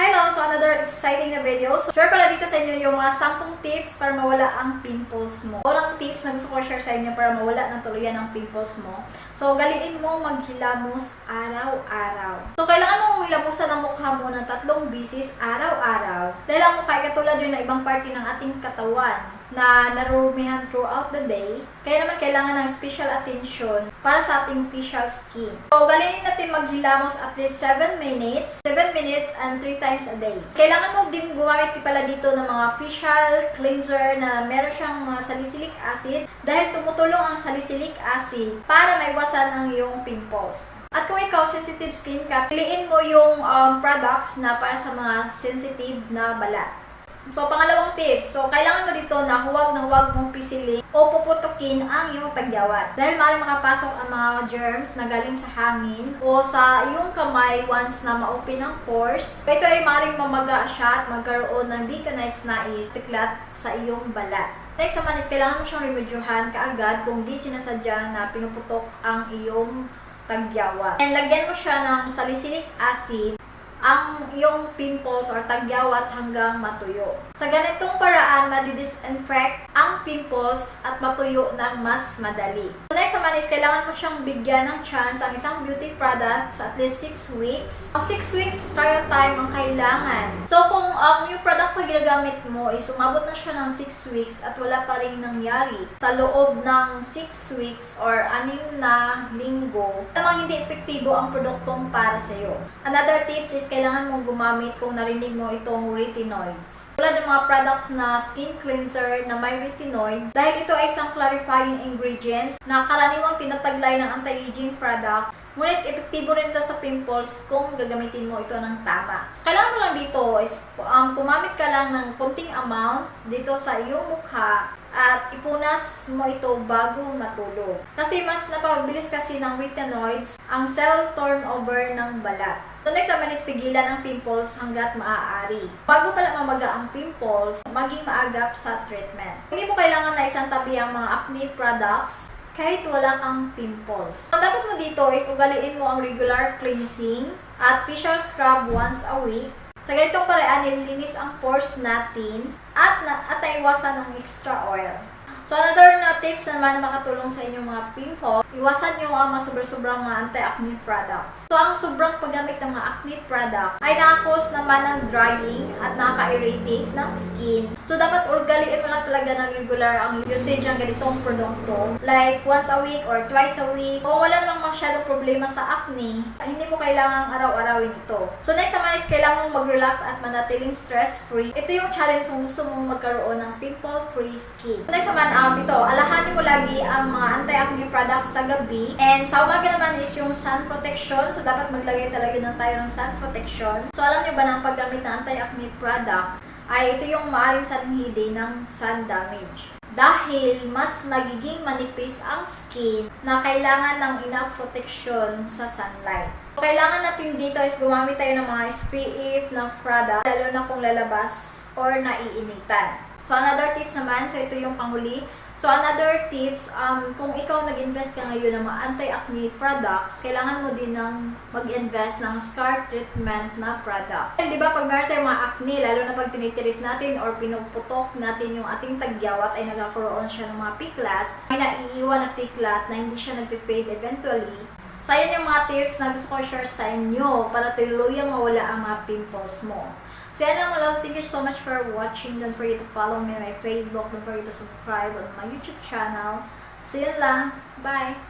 Hello! So, another exciting na video. So, share ko na dito sa inyo yung mga 10 tips para mawala ang pimples mo. Unang tips na gusto ko share sa inyo para mawala ng tuluyan ang pimples mo. So, galiin mo maghilamos araw-araw. So, kailangan mong hilamusan ang mukha mo ng tatlong bisis araw-araw. Dahil ang mukha ay katulad yun ng ibang parte ng ating katawan na narurumihan throughout the day. Kaya naman kailangan ng special attention para sa ating facial skin. So, galinin natin maghilamos at least 7 minutes, 7 minutes and 3 times a day. Kailangan mo din gumamit pala dito ng mga facial cleanser na meron siyang mga salicylic acid dahil tumutulong ang salicylic acid para maiwasan ang iyong pimples. At kung ikaw sensitive skin ka, piliin mo yung um, products na para sa mga sensitive na balat. So, pangalawang tips. So, kailangan mo dito na huwag na huwag mong pisilin o puputukin ang iyong tagyawat. Dahil maaaring makapasok ang mga germs na galing sa hangin o sa iyong kamay once na ma-open ang pores. Ito ay maaaring mamaga siya at magkaroon ng di ka nais-nais piklat sa iyong balat. Next naman is kailangan mo siyang remedyohan kaagad kung di sinasadya na pinuputok ang iyong tagyawat. And lagyan mo siya ng salicylic acid ang iyong pimples or tagyawat hanggang matuyo. Sa ganitong paraan, madidisinfect ang pimples at matuyo ng mas madali. So next naman is kailangan mo siyang bigyan ng chance ang isang beauty product sa at least 6 weeks. Ang 6 weeks trial time ang kailangan. So kung um, yung products na ginagamit mo is umabot na siya ng 6 weeks at wala pa rin nangyari sa loob ng 6 weeks or anim na linggo, tamang hindi epektibo ang produktong para sa iyo. Another tips is kailangan mong gumamit kung narinig mo itong retinoids. Tulad ng mga products na skin cleanser na may retinoids dahil ito ay isang clarifying ingredients na karaniwang tinataglay ng anti-aging product Ngunit epektibo rin ito sa pimples kung gagamitin mo ito ng tama. Kailangan mo lang dito is um, kumamit ka lang ng konting amount dito sa iyong mukha at ipunas mo ito bago matulog. Kasi mas napabilis kasi ng retinoids ang cell turnover ng balat. So next naman is pigilan ang pimples hanggat maaari. Bago pala mamaga ang pimples, maging maagap sa treatment. Hindi mo kailangan na isang tabi ang mga acne products kahit wala kang pimples. Ang dapat mo dito is ugaliin mo ang regular cleansing at facial scrub once a week. Sa ganitong paraan, nililinis ang pores natin at, na, at naiwasan ang extra oil. So, another na tips naman na makatulong sa inyong mga pimple, iwasan nyo ang mga sobrang-sobrang mga anti-acne products. So, ang sobrang paggamit ng mga acne product ay nakakos naman ng drying at nakaka-irritate ng skin. So, dapat urgaliin mo lang talaga ng regular ang usage ng ganitong produkto. Like, once a week or twice a week. Kung wala namang masyadong problema sa acne, hindi mo kailangang araw-arawin ito. So, next naman is kailangan mong mag-relax at manatiling stress-free. Ito yung challenge kung gusto mong magkaroon ng pimple-free skin. So, next naman, um, ito, alahanin mo lagi ang mga anti-acne products sa gabi. And sa umaga naman is yung sun protection. So, dapat maglagay talaga ng tayo ng sun protection. So, alam nyo ba na ang paggamit ng anti-acne products ay ito yung maaaring sanhidi ng sun damage. Dahil mas nagiging manipis ang skin na kailangan ng enough protection sa sunlight. So, kailangan natin dito is gumamit tayo ng mga SPF na product, lalo na kung lalabas or naiinitan. So, another tips naman, so ito yung panghuli. So, another tips, um, kung ikaw nag-invest ka ngayon ng mga anti-acne products, kailangan mo din ng mag-invest ng scar treatment na product. Di ba, pag meron tayong mga acne, lalo na pag tinitiris natin or pinuputok natin yung ating tagyawat ay nagkakaroon siya ng mga piklat, may naiiwan na piklat na hindi siya nag-fade eventually. So, ayan yung mga tips na gusto ko share sa inyo para tuluyang mawala ang mga pimples mo. So yan lang mga loves. Thank you so much for watching. Don't forget to follow me on my Facebook. Don't forget to subscribe on my YouTube channel. So yun lang. Bye!